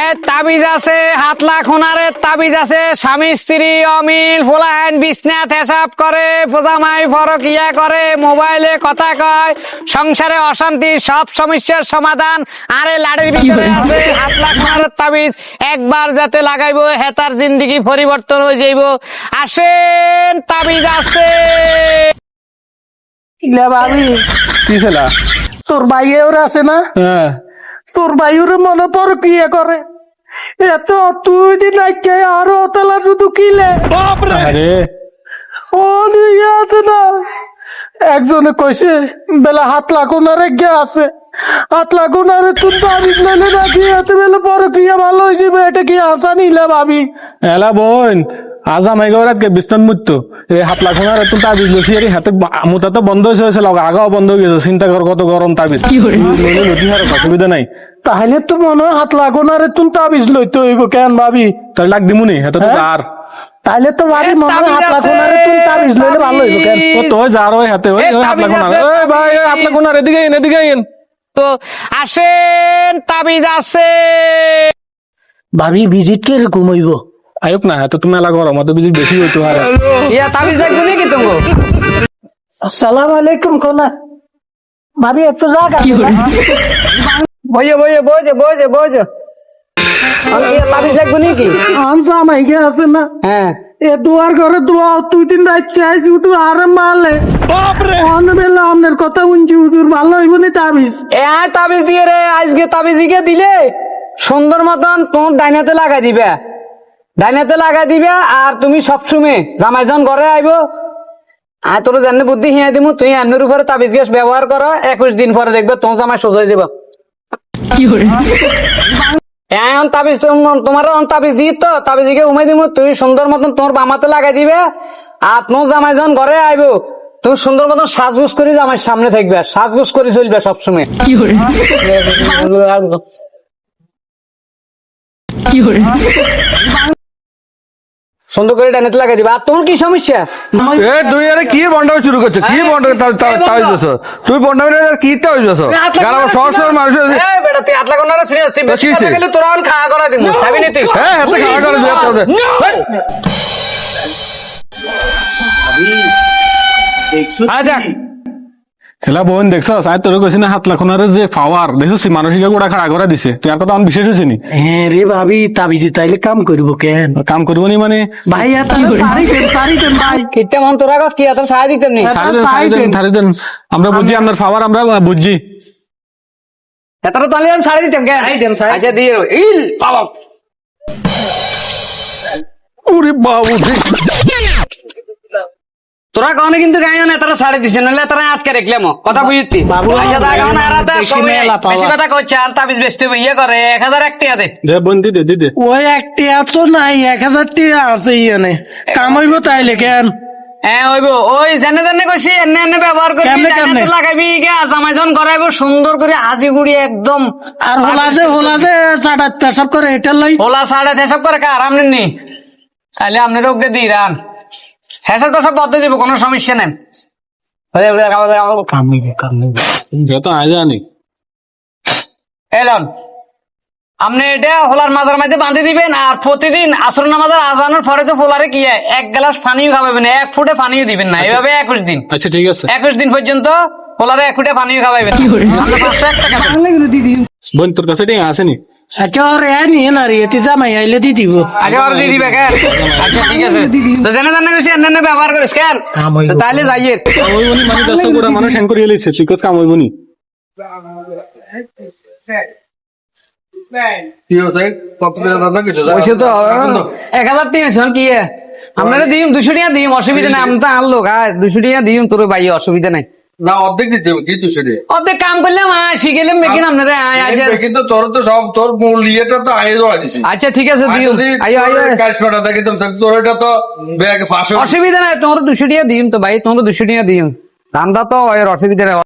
এ তাবিজ আছে হাত লাখ হোনারের তাবিজ আছে। স্বামী স্ত্রী অমিল ফুলায়ন বিছনাথ হেসাব করে প্রজামাই ফরকিয়া করে মোবাইলে কথা কয় সংসারে অশান্তি সব সমস্যার সমাধান। আরে লাড়ির ভিতরে আছে হাত লাখ হোনারের তাবিজ। একবার যাতে লাগাইবো হেতার জিন্দিগি পরিবর্তন হয়ে যাইব। আসেন তাবিজ আছে। ভাবি কি ছেলা? তোর ভাইয়ে ওরা আছে না? হ্যাঁ। তোর ভাইয়ের মনে পর বিয়ে করে? এত তুই দিন আইকে আরও তালা শুধু কিলে? আরে। ও নিয়ে আছে না। একজনে কইছে বেলা হাত লাখো না গে আছে। হাত লাখো না রে তুই ভাবিস নালে রাখি এত বেলা পর বিয়ে ভালো হয়েছে যাবে এটা কি আশা নিলে ভাবি এলা বোন আজ আমাই গৌরাত কে বিস্তন মুত্ত এই হাত লাখ না তুমি তাবিজ লসি আরে হাতে মুতা তো বন্ধ হয়েছে হয়েছে লগা আগাও বন্ধ হয়ে গেছে। চিন্তা কর কত গরম তাবিজ। লতি হার অসুবিধা নাই। তাহলে তো মনে হয় হাত তাবিজ লইতে হইব কেন ভাবি? তাই লাগ দিমুনি হাতে তো হ্যাঁ? আর তাহলে তো ভাবি মনে হয় হাত লাখো না রে তুই তাবিজ লইলে ভালো হইব কেন? ও তো যার ওই হাতে ওই হাত তাবিজ আছে, ওই ভাই হাত এদিকে আইন এদিকে আইন। তো আসেন তাবিজ আছে। ভাবি ভিজিট কে রকম হইব। আয়ুক না এত তুমি এলা গরম অত বিজি বেশি হইতো আর ইয়া তাবিজ দেখব নাকি তুমি আসসালামু আলাইকুম কোনা ভাবি একটু জায়গা বইয়ে বইয়ে বইয়ে বইয়ে বইয়ে ইয়া তাবিজ দেখব নাকি? আনসা মাইকে আছে না? হ্যাঁ। এ দুয়ার ঘরে দুয়া উঠু আরে বেলা আমনের কথা শুনছি উঠুর ভালো হইব নি তাবিজ। এ আয় তাবিজ দিয়ে রে আজকে তাবিজ দিলে সুন্দর মতন তোমার ডাইনাতে লাগাই দিবে। ডাইনাতে লাগাই দিবে আর তুমি সবসময় জামাই যখন ঘরে আইব। আর তোর জানি বুদ্ধি হিয়া দিমু তুই আন্নের উপরে তাবিজ গ্যাস ব্যবহার করো একুশ দিন পরে দেখবে তোমার জামাই সোজাই দিব। এখন তাবিজ তোম- তোমার তাবিজ দিই তো তাবিজ দিকে উমাই দিব তুই সুন্দর মতন তোমার বামাতে লাগাই দিবে আর তোমার জামাই যখন ঘরে আইব। তুমি সুন্দর মতন সাজগুজ করে জামাই সামনে থাকবে সাজগুজ করে চলবে সবসময়। সুন্দর করে ডানেতে লাগাই দিবে। আর তোমার কি সমস্যা? এ তুই আরে কি বন্ডা শুরু করছ? কি বন্ডা তাই দিছ তুই বন্ডামি কি তাই দিছ গালা সর সর মানুষ এই বেটা, তুই হাত লাগানো না serious, তুই বেশি কথা? গেলে তোরা এখন খাওয়া করা দিন সাবি নি তুই? হ্যাঁ হাতে খাওয়া করে বিয়ে করতে আয় দেখ, খেলা বোন দেখছ আই তোর কইছি না হাত লাখ যে পাওয়ার দেখছিস মানসিক গোড়া খাড়া করে দিছে। তুই আর কথা আমি বিশেষ হয়েছি নি? হ্যাঁ রে ভাবি তাবিজ তাইলে কাম করব কেন? কাম করব নি মানে? ভাই এত সারি দেন সারি দেন ভাই। কিত্তে মন তোরা কাছ কি এত সাহায্য দিতেন নি? সারি দেন সারি দেন সারি দেন। আমরা বুঝছি আপনার পাওয়ার আমরা বুঝছি এতটা তাহলে আমি সাড়ে দিতাম কেন? সাড়ে দেন, সাড়ে আচ্ছা, দিয়ে। ইল, বাবা। ওরে বাবু তোরা কখনো কিন্তু গাইও না এতটা সাড়ে দিছে নাহলে এতটা আটকে রাখলাম কথা বুঝতি তা বেশি কথা করছে আর তাবিজ বেচতে হবে, ইয়ে করে এক হাজার একটি হাতে দে। বোন দিদে দিদে ওই একটি এত নাই এক হাজার টিয়া আছে ইয়ানে। কাম হইব তাইলে কেন? হ্যাঁ ওইব ওই জেনে জেনে কইছি এনে এনে ব্যবহার করবি কেমনে? লাগাবি গা যখন করাইবো সুন্দর করে হাজি গুড়ি একদম। আর হোলা যে হোলা যে সাড়া পেশাব করে এটা লই। ওলা সাড়ে হেসব করে কার আপনি নি? তাহলে আপনি রোগকে দিই রান। বদ্ধ দিব কোনো সমস্যা নেই। যত আয় জানি। এলন আপনি এটা হোলার মাজার মধ্যে বাঁধে দিবেন আর প্রতিদিন আসর নামাজের আজানোর পরে তো ফোলারে কি হয়, এক গ্লাস পানিও খাওয়াবেন এক ফুটে পানিও দিবেন না। এভাবে একুশ দিন। আচ্ছা ঠিক আছে। একুশ দিন পর্যন্ত ফোলারে এক ফুটে পানিও খাওয়াবেন। বোন তোর কাছে ঠিক আছে নি আচ্ছা ওর এ নিয়ে না রে এটি জামাই আইলে দি দিব। আগে ওর দিয়ে দিবে কেন? আচ্ছা ঠিক আছে। তো জেনে জানে গেছি এনে ব্যবহার করিস কেন? কাম হইব। তো তাহলে যাইয়ে। কাম হইব নি মানে দশ গোড়া মানুষ হ্যাং করিয়ে লইছে তুই কস কাম হইব কি হচ্ছে কত দাদা কিছু পয়সা তো এক হাজার টাকা শোন কি? এ? দিম দুশো টাকা অসুবিধা নাই। তোর না অর্ধেক দিতে অর্ধেক কাম করলাম মেকিন আপনারা কিন্তু তোর তো সব তোর মূল ইয়েটা তো আগে দেওয়া দিছি। আচ্ছা ঠিক আছে আর দিও। যদি আয়ো আয়ো। ক্যাশ করা থাকে তো তোর এটা তো ব্যাগ ফাঁসো অসুবিধা নাই তোমার দুশো টাকা দিন তো ভাই তোমার দুশো টাকা দিন। ধান্দা তো এর অসুবিধা নাই।